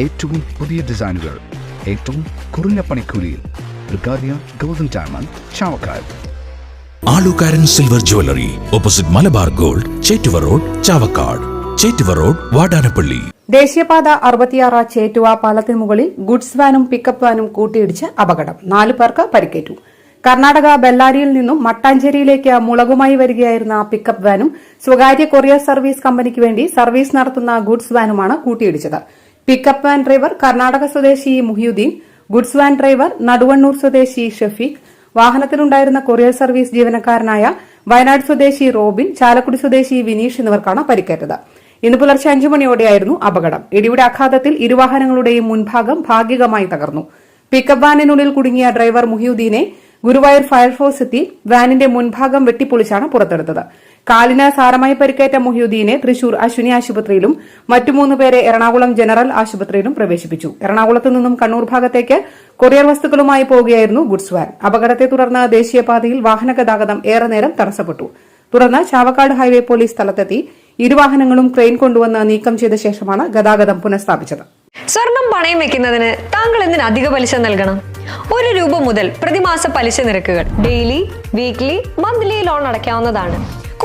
ഏറ്റവും പുതിയ ഡിസൈനുകൾ ഏറ്റവും കുറഞ്ഞ പണിക്കൂലിയിൽ golden diamond Alukkaran silver jewellery opposite Malabar gold Chettuva road Chavakkad. Chettuva road Vadanappally. ദേശീയപാത അറുപത്തിയാറ് ചേറ്റുവ പാലത്തിന് മുകളിൽ ഗുഡ്സ് വാനും പിക്കപ്പ് വാനും കൂട്ടിയിടിച്ച് അപകടം. നാലു പേർക്ക് പരിക്കേറ്റു. കർണാടക ബെല്ലാരിയിൽ നിന്നും മട്ടാഞ്ചേരിയിലേക്ക് മുളകുമായി വരികയായിരുന്ന പിക്കപ്പ് വാനും സ്വകാര്യ കൊറിയർ സർവീസ് കമ്പനിക്ക് വേണ്ടി സർവീസ് നടത്തുന്ന ഗുഡ്സ് വാനുമാണ് കൂട്ടിയിടിച്ചത്. പിക്കപ്പ് വാൻ ഡ്രൈവർ കർണാടക സ്വദേശി Muhiyuddeen goods van driver Naduvannur സ്വദേശി ഷഫീഖ് വാഹനത്തിലുണ്ടായിരുന്ന കൊറിയർ സർവീസ് ജീവനക്കാരനായ വയനാട് സ്വദേശി റോബിൻ ചാലക്കുടി സ്വദേശി വിനീഷ് എന്നിവർക്കാണ് പരിക്കേറ്റത്. ഇന്ന് പുലർച്ചെ അഞ്ചു മണിയോടെയായിരുന്നു അപകടം. ഇടിയുടെ ആഘാതത്തിൽ ഇരുവാഹനങ്ങളുടെയും മുൻഭാഗം ഭാഗികമായി തകർന്നു. പിക്കപ്പ് വാനിനുള്ളിൽ കുടുങ്ങിയ ഡ്രൈവർ മുഹിയുദ്ദീനെ ഗുരുവായൂർ ഫയർഫോഴ്സ് എത്തി വാനിന്റെ മുൻഭാഗം വെട്ടിപ്പൊളിച്ചാണ് പുറത്തെടുത്തത്. കാലിന് സാരമായി പരിക്കേറ്റ മുഹിയുദ്ദീനെ തൃശൂർ അശ്വിനി ആശുപത്രിയിലും മറ്റു മൂന്ന് പേരെ എറണാകുളം ജനറൽ ആശുപത്രിയിലും പ്രവേശിപ്പിച്ചു. എറണാകുളത്ത് നിന്നും കണ്ണൂർ ഭാഗത്തേക്ക് കൊറിയർ വസ്തുക്കളുമായി പോവുകയായിരുന്നു ഗുഡ്സ് വാൻ അപകടത്തെ തുടർന്ന് ദേശീയപാതയിൽ വാഹന ഗതാഗതം ഏറെ നേരം തടസ്സപ്പെട്ടു. തുടർന്ന് ചാവക്കാട് ഹൈവേ പോലീസ് സ്ഥലത്തെത്തി ഇരുവാഹനങ്ങളും ക്രെയിൻ കൊണ്ടുവന്ന് നീക്കം ചെയ്ത ശേഷമാണ് ഗതാഗതം പുനഃസ്ഥാപിച്ചത്. സ്വർണം പണയം വെക്കുന്നതിന് താങ്കൾ എന്തിന് അധിക പലിശ നൽകണം? ഒരു രൂപ മുതൽ പ്രതിമാസ പലിശ നിരക്കുകൾ ഡെയിലി വീക്ക്ലി മന്ത്ലി ലോൺ അടയ്ക്കാവുന്നതാണ്.